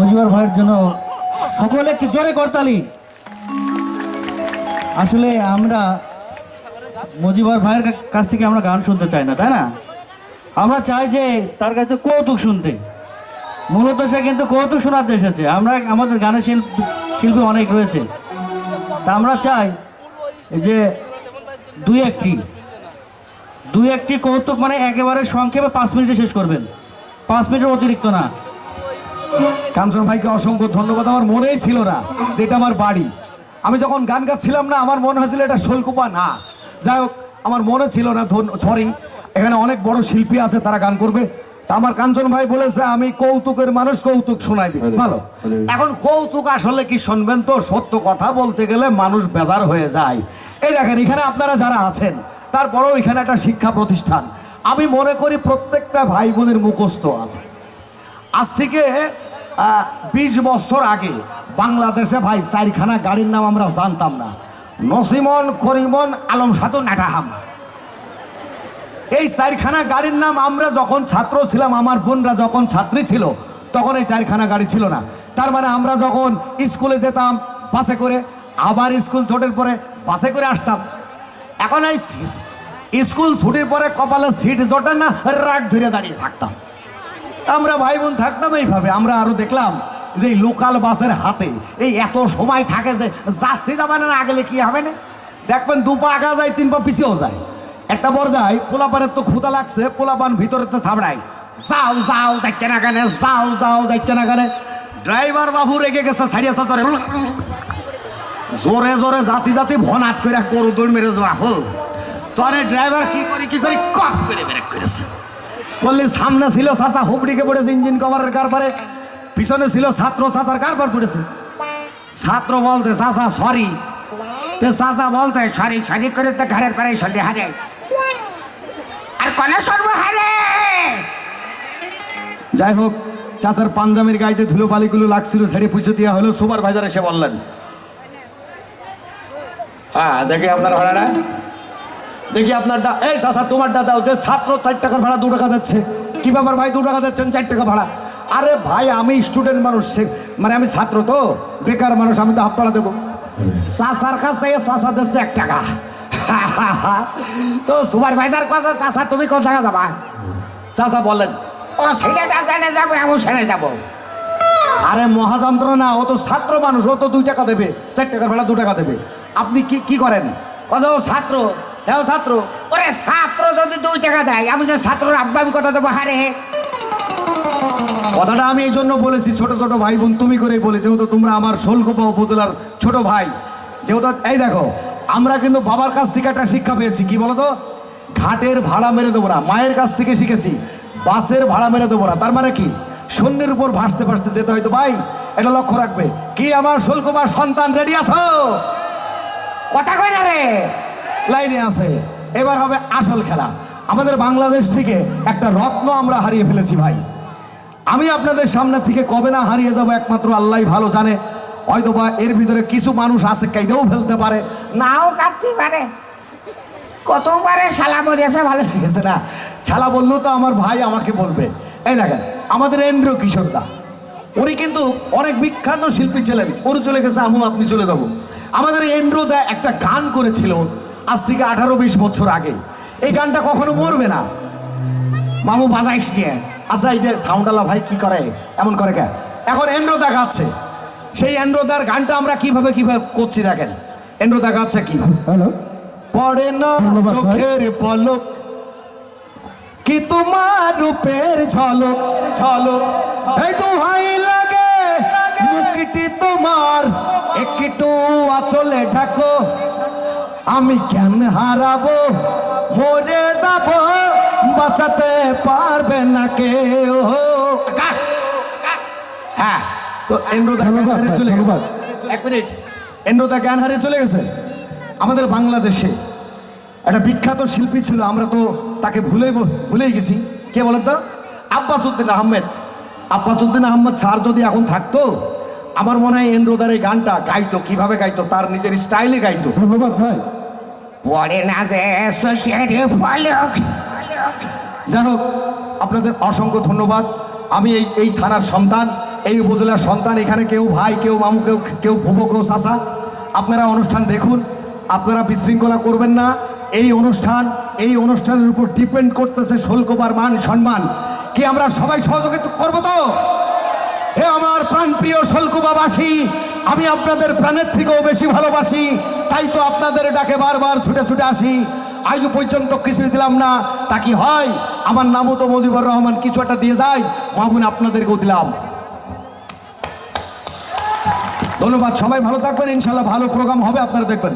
মজিবর ভাইয়ের জন্য সকলে একটু জোরে করতালি। আসলে আমরা মজিবর ভাইয়ের কাছ থেকে আমরা গান শুনতে চাই না, তাই না? আমরা চাই যে তার কাছে কৌতুক শুনতে। মূলত সে কিন্তু কৌতুক শোনাতে এসেছে। আমরা আমাদের গানের শিল্পী শিল্পী অনেক রয়েছে। তা আমরা চাই যে দুই একটি দুই একটি কৌতুক মানে একেবারে সংক্ষেপে পাঁচ মিনিটে শেষ করবেন। পাঁচ মিনিটের অতিরিক্ত না। কাঞ্চন ভাইকে অসংখ্য ধন্যবাদ। আমার মনেই ছিল না যে এটা আমার বাড়ি। আমি যখন গান গাচ্ছিলাম না আমার মনে হয়েছিল এটা শোলকুপা না। যাই হোক আমার মনে ছিল না সরি এখানে অনেক বড় শিল্পী আছে তারা গান করবে। তা আমার কাঞ্চন ভাই বলেছে আমি কৌতুকের মানুষ কৌতুক শোনাইবি। ভালো। এখন কৌতুক আসলে কি শুনবেন তো? সত্য কথা বলতে গেলে মানুষ বেজার হয়ে যায়। এই দেখেন এখানে আপনারা যারা আছেন তারপরেও এখানে একটা শিক্ষা প্রতিষ্ঠান। আমি মনে করি প্রত্যেকটা ভাই বোনের মুখস্থ আছে। আজ থেকে বিশ বছর আগে বাংলাদেশে ভাই চারখানা গাড়ির নাম আমরা জানতাম না। নসিমন, করিমন, আলম সাধু নাটাহাম এই চারখানা গাড়ির নাম আমরা যখন ছাত্র ছিলাম, আমার বোনরা যখন ছাত্রী ছিল, তখন এই চারখানা গাড়ি ছিল না। তার মানে আমরা যখন স্কুলে যেতাম, বাসে করে, আবার স্কুল ছোটের পরে বাসে করে আসতাম। এখন এই স্কুল ছুটির পরে কপালে সিট জোটে না, রাগ ধরে দাঁড়িয়ে থাকতাম। আমরা ভাই বোন থাকতাম এইভাবে, আমরা আরও দেখলাম যে লোকাল বাসের হাতে এই এত সময় থাকে যে যাচ্ছে যাবে না আগেলে কি হবে না? দেখবেন দু পা আগা যায়, তিন পা পিছিয়েও যায়। একটা বর যায় পোলাপানের তো ক্ষুদা লাগছে, পোলাপান ভিতরে তো থাবড়ায়। যাও যাও যাচ্ছে না কেন, যাও যাও যাচ্ছে না কেন। ড্রাইভার বাবু রেগে গেছে ছাড়িয়ে চরে জোরে জোরে, জাতি জাতি ভনাট করে গরু দৌড় মেরে যাওয়া হো তরে ড্রাইভার কি করে কি করে, কক করে ব্রেক করেছে। বললি সামনে ছিল চাচা হুবড়িকে পড়েছে ইঞ্জিন কভারের কারবারে, পিছনে ছিল ছাত্র, চাচার কারবার পড়েছে। ছাত্র বলছে, চাচা সরি তে চাচা বলছে সরি সরি করে তো ঘাড়ের পারে সরি হারে আর কনে সর্ব হারে যাই হোক, চাচার পাঞ্জাবির গায়ে যে ধুলো বালিগুলো লাগছিল ছেড়ে পুজো দেওয়া হলো। সুপার ভাইজার এসে বললেন হ্যাঁ দেখি আপনার ভাড়াটা। দেখি আপনারটা এই চাচা তোমারটা দাও যে ছাত্র চার টাকার ভাড়া দু টাকা দিচ্ছে। কি ব্যাপার ভাই, দু টাকা দিচ্ছেন, চার টাকা ভাড়া? আরে ভাই, আমি স্টুডেন্ট মানুষ মানে আমি ছাত্র তো, বেকার মানুষ, আমি তো হাফ ভাড়া দেবো। চাচার কাছ থেকে চাচা দিচ্ছে এক টাকা। তো সুপারভাইজার কথা চাচা, তুমি কোন টাকা যাবা? চাচা বলেন, ও ছেলেটা জানে যাব, এমন ছেড়ে যাব। আরে মহাযন্ত্র না ও তো ছাত্র মানুষ, ও তো দুই টাকা দেবে, চার টাকার ভাড়া দু টাকা দেবে। আপনি কি কি করেন? কথা ছাত্র হ্যাঁ ছাত্র। ওরে ছাত্র যদি দুই টাকা দেয় আমি যে ছাত্রর আব্বা আমি কথা দেবো হারে। কথাটা আমি এই জন্য বলেছি ছোট ছোট ভাই বোন তুমি করেই বলে যেহেতু তোমরা আমার শোলকোপা উপজেলার ছোট ভাই। যেহেতু এই দেখো আমরা কিন্তু বাবার কাছ থেকে একটা শিক্ষা পেয়েছি কি বলতো? ঘাটের ভাড়া মেরে দেবো না মায়ের কাছ থেকে শিখেছি বাসের ভাড়া মেরে দেবো না। তার মানে কি? শূন্যের উপর ভাসতে ভাসতে যেতে হয়তো ভাই এটা লক্ষ্য রাখবে। কি আমার শোলকোপার সন্তান রেডি আছো? কথা কই না রে। লাইনে আছে। এবার হবে আসল খেলা। আমাদের বাংলাদেশ থেকে একটা রত্ন আমরা হারিয়ে ফেলেছি ভাই। আমি আপনাদের সামনে থেকে কবে না হারিয়ে যাব একমাত্র আল্লাহ ভালো জানে। হয়তো বা এর ভিতরে কিছু মানুষ আছে কেঁদেও ফেলতে পারে। নাও কাটতে পারে। কতবারে সালা মরিয়াছে ভালো লেগেছে না। ছালা বললেও তো আমার ভাই আমাকে বলবে। এই দেখেন আমাদের এন্দ্র কিশোর দা। উনি কিন্তু অনেক বিখ্যাত শিল্পী ছিলেন। ওর চলে গেছে আমু আপনি চলে যাব। আমাদের এন্দ্র দা একটা গান করেছিল। আজ থেকে আঠারো বিশ বছর আগে। এই গানটা কখনো মরবে না। মামু বাজাইস নিয়ে আচ্ছা এই যে সাউন্ডালা ভাই কি করে? এমন করে কে? এখন এন্ড্রোদা গাচ্ছে। সেই এন্ড্রোদার গানটা আমরা কীভাবে কীভাবে করছি দেখেন। এন্ড্রোদা গাচ্ছে কি? হ্যালো। পড়ে না। চোখের পলক কি তোমার রূপের ঝলক ঝলক। এই তো ভাই লাগে মুখটি তোমার। একটু আচলে ঢাকো। আমি কেন হারাবো? মরে যাব? বাঁচাতে পারবে না কেউ। হ্যাঁ তো জ্ঞান হারিয়ে চলে গেছে। এক মিনিট। এন্দ্রদা জ্ঞান হারিয়ে চলে গেছে। আমাদের বাংলাদেশে একটা বিখ্যাত শিল্পী ছিল আমরা তো তাকে ভুলে ভুলেই গেছি। কে বলেন তো? আব্বাস উদ্দিন আহমেদ। আব্বাস উদ্দিন আহমেদ স্যার যদি এখন থাকতো আমার মনে হয় এন্দ্রদার এই গানটা গাইতো কীভাবে গাইতো তার নিজের স্টাইলে গাইতো। ধন্যবাদ ভাই। যাই হোক, আপনাদের অসংখ্য ধন্যবাদ। আমি এই এই থানার সন্তান, এই উপজেলার সন্তান। এখানে কেউ ভাই, কেউ মামু, কেউ কেউ ফুবো কেউ চাষা আপনারা অনুষ্ঠান দেখুন, আপনারা বিশৃঙ্খলা করবেন না। এই অনুষ্ঠান, এই অনুষ্ঠানের উপর ডিপেন্ড করতেছে শুল্কবার মান, সম্মান। কি আমরা সবাই সহযোগিতা করব তো? হে আমার প্রাণ প্রাণপ্রিয় শোলকুবাবাসী, আমি আপনাদের প্রাণের থেকেও বেশি ভালোবাসি, তাই তো আপনাদের ডাকে বারবার ছুটে ছুটে আসি। আজও পর্যন্ত কিছুই দিলাম না, তা কি হয়? আমার নামও তো মজিবুর রহমান, কিছু একটা দিয়ে যায়, মামুন আপনাদেরকেও দিলাম। ধন্যবাদ, সবাই ভালো থাকবেন ইনশাল্লাহ ভালো প্রোগ্রাম হবে, আপনারা দেখবেন।